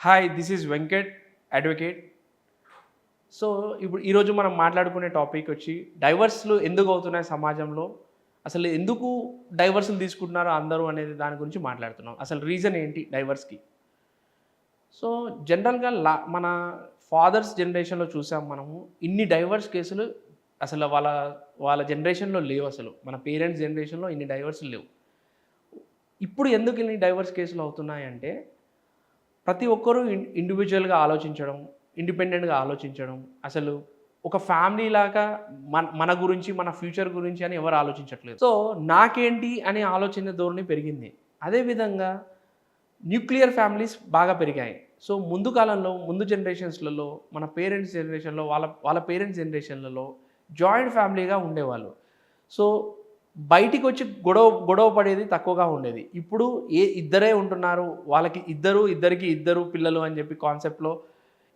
Hi this is Venkat advocate so ఇప్పుడు ఈరోజు మనం మాట్లాడుకునే టాపిక్ వచ్చి డైవర్స్లు ఎందుకు అవుతున్నాయి సమాజంలో? అసలు ఎందుకు డైవర్స్లు తీసుకుంటున్నారు అందరూ అనేది దాని గురించి మాట్లాడుతున్నాం. అసలు రీజన్ ఏంటి డైవర్స్కి సో జనరల్గా లా మన ఫాదర్స్ జనరేషన్లో చూసాం మనము ఇన్ని డైవర్స్ కేసులు అసలు వాళ్ళ వాళ్ళ జనరేషన్లో లేవు అసలు. మన పేరెంట్స్ జనరేషన్లో ఇన్ని డైవర్స్లు లేవు. ఇప్పుడు ఎందుకు ఇన్ని డైవర్స్ కేసులు అవుతున్నాయంటే ప్రతి ఒక్కరూ ఇండివిజువల్గా ఆలోచించడం ఇండిపెండెంట్గా ఆలోచించడం అసలు ఒక ఫ్యామిలీ లాగా మన మన గురించి మన ఫ్యూచర్ గురించి అని ఎవరు ఆలోచించట్లేదు. సో నాకేంటి అనే ఆలోచన ధోరణి పెరిగింది. అదేవిధంగా న్యూక్లియర్ ఫ్యామిలీస్ బాగా పెరిగాయి. సో ముందు కాలంలో ముందు జనరేషన్స్లలో మన పేరెంట్స్ జనరేషన్లో వాళ్ళ వాళ్ళ పేరెంట్స్ జనరేషన్లలో జాయింట్ ఫ్యామిలీగా ఉండేవాళ్ళు. సో బయటికి వచ్చి గొడవ గొడవ పడేది తక్కువగా ఉండేది. ఇప్పుడు ఏ ఇద్దరే ఉంటున్నారు వాళ్ళకి ఇద్దరు ఇద్దరికి ఇద్దరు పిల్లలు అని చెప్పి కాన్సెప్ట్లో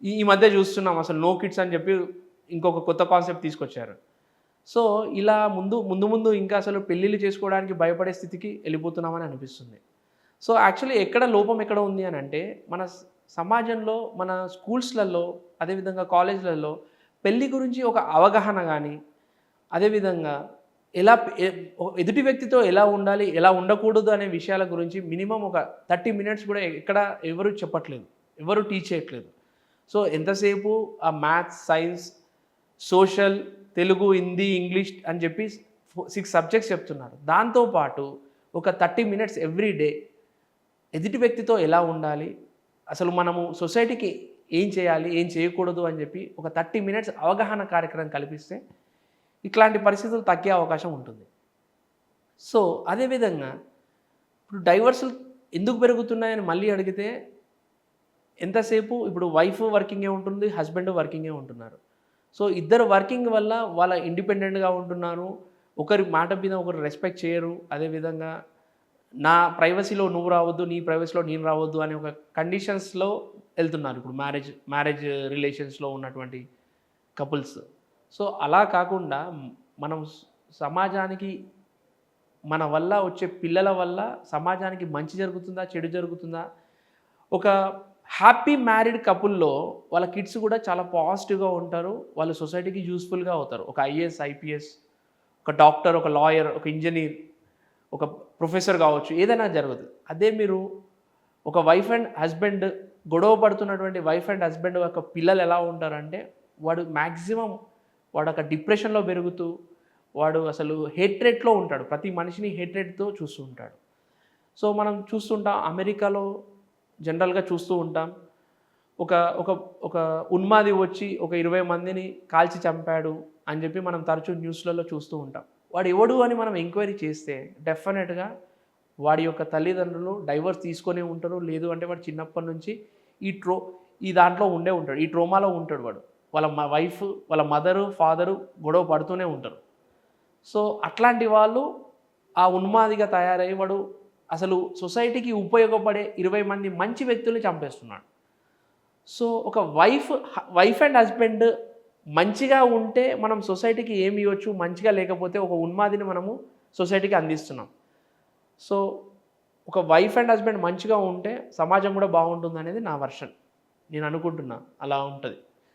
ఈ మధ్య చూస్తున్నాం. అసలు నో కిడ్స్ అని చెప్పి ఇంకొక కొత్త కాన్సెప్ట్ తీసుకొచ్చారు. సో ఇలా ముందు ముందు ముందు ఇంకా అసలు పెళ్ళిళ్ళు చేసుకోవడానికి భయపడే స్థితికి వెళ్ళిపోతున్నామని అనిపిస్తుంది. సో యాక్చువల్లీ ఎక్కడ లోపం ఎక్కడ ఉంది అని అంటే మన సమాజంలో మన స్కూల్స్లలో అదేవిధంగా కాలేజ్లలో పెళ్ళి గురించి ఒక అవగాహన కానీ అదేవిధంగా ఎలా ఎదుటి వ్యక్తితో ఎలా ఉండాలి ఎలా ఉండకూడదు అనే విషయాల గురించి మినిమం ఒక థర్టీ మినిట్స్ కూడా ఎక్కడ ఎవరు చెప్పట్లేదు ఎవరు టీచ్ చేయట్లేదు. సో ఎంతసేపు ఆ maths science social Telugu Hindi English అని చెప్పి సిక్స్ సబ్జెక్ట్స్ చెప్తున్నారు. దాంతోపాటు ఒక థర్టీ మినిట్స్ ఎవ్రీ డే ఎదుటి వ్యక్తితో ఎలా ఉండాలి అసలు మనము సొసైటీకి ఏం చేయాలి ఏం చేయకూడదు అని చెప్పి ఒక థర్టీ మినిట్స్ అవగాహన కార్యక్రమం కల్పిస్తే ఇట్లాంటి పరిస్థితులు తగ్గే అవకాశం ఉంటుంది. సో అదేవిధంగా ఇప్పుడు డైవర్సులు ఎందుకు పెరుగుతున్నాయని మళ్ళీ అడిగితే ఎంతసేపు ఇప్పుడు వైఫ్ వర్కింగే ఉంటుంది హస్బెండ్ వర్కింగే ఉంటున్నారు. సో ఇద్దరు వర్కింగ్ వల్ల వాళ్ళ ఇండిపెండెంట్గా ఉంటున్నారు ఒకరి మాట మీద ఒకరు రెస్పెక్ట్ చేయరు అదేవిధంగా నా ప్రైవసీలో నువ్వు రావద్దు నీ ప్రైవసీలో నేను రావద్దు అనే ఒక కండిషన్స్లో వెళ్తున్నారు. ఇప్పుడు మ్యారేజ్ మ్యారేజ్ రిలేషన్స్లో ఉన్నటువంటి కపుల్స్. సో అలా కాకుండా మనం సమాజానికి మన వల్ల వచ్చే పిల్లల వల్ల సమాజానికి మంచి జరుగుతుందా చెడు జరుగుతుందా? ఒక హ్యాపీ మ్యారీడ్ కపుల్లో వాళ్ళ కిడ్స్ కూడా చాలా పాజిటివ్గా ఉంటారు. వాళ్ళు సొసైటీకి యూస్ఫుల్గా అవుతారు. ఒక ఐఏఎస్ ఐపీఎస్ ఒక డాక్టర్ ఒక లాయర్ ఒక ఇంజనీర్ ఒక ప్రొఫెసర్ కావచ్చు ఏదైనా జరగదు. అదే మీరు ఒక వైఫ్ అండ్ హస్బెండ్ గొడవ పడుతున్నటువంటి వైఫ్ అండ్ హస్బెండ్ యొక్క పిల్లలు ఎలా ఉంటారంటే వాడు మ్యాక్సిమం వాడు ఒక డిప్రెషన్లో పెరుగుతూ వాడు అసలు హేట్రేట్లో ఉంటాడు. ప్రతి మనిషిని హేట్రేట్తో చూస్తూ ఉంటాడు. సో మనం చూస్తుంటాం అమెరికాలో జనరల్గా చూస్తూ ఉంటాం. ఒక ఒక ఒక ఉన్మాది వచ్చి ఒక ఇరవై మందిని కాల్చి చంపాడు అని చెప్పి మనం తరచూ న్యూస్లలో చూస్తూ ఉంటాం. వాడు ఎవడు అని మనం ఎంక్వైరీ చేస్తే డెఫినెట్గా వాడి యొక్క తల్లిదండ్రులు డైవర్స్ తీసుకొనే ఉంటారు. లేదు అంటే వాడు చిన్నప్పటి నుంచి ఈ ట్రో ఈ దాంట్లో ఉండే ఉంటాడు. ఈ ట్రోమాలో ఉంటాడు వాడు. వాళ్ళ వైఫ్ వాళ్ళ మదరు ఫాదరు గొడవ పడుతూనే ఉంటారు. సో అట్లాంటి వాళ్ళు ఆ ఉన్మాదిగా తయారయ్యేవాడు అసలు సొసైటీకి ఉపయోగపడే ఇరవై మంది మంచి వ్యక్తుల్ని చంపేస్తున్నాడు. సో ఒక వైఫ్ వైఫ్ అండ్ హస్బెండ్ మంచిగా ఉంటే మనం సొసైటీకి ఏమి ఇవ్వచ్చు? మంచిగా లేకపోతే ఒక ఉన్మాదిని మనము సొసైటీకి అందిస్తున్నాం. సో ఒక వైఫ్ అండ్ హస్బెండ్ మంచిగా ఉంటే సమాజం కూడా బాగుంటుంది అనేది నా వర్షన్ నేను అనుకుంటున్నా. అలా ఉంటుంది.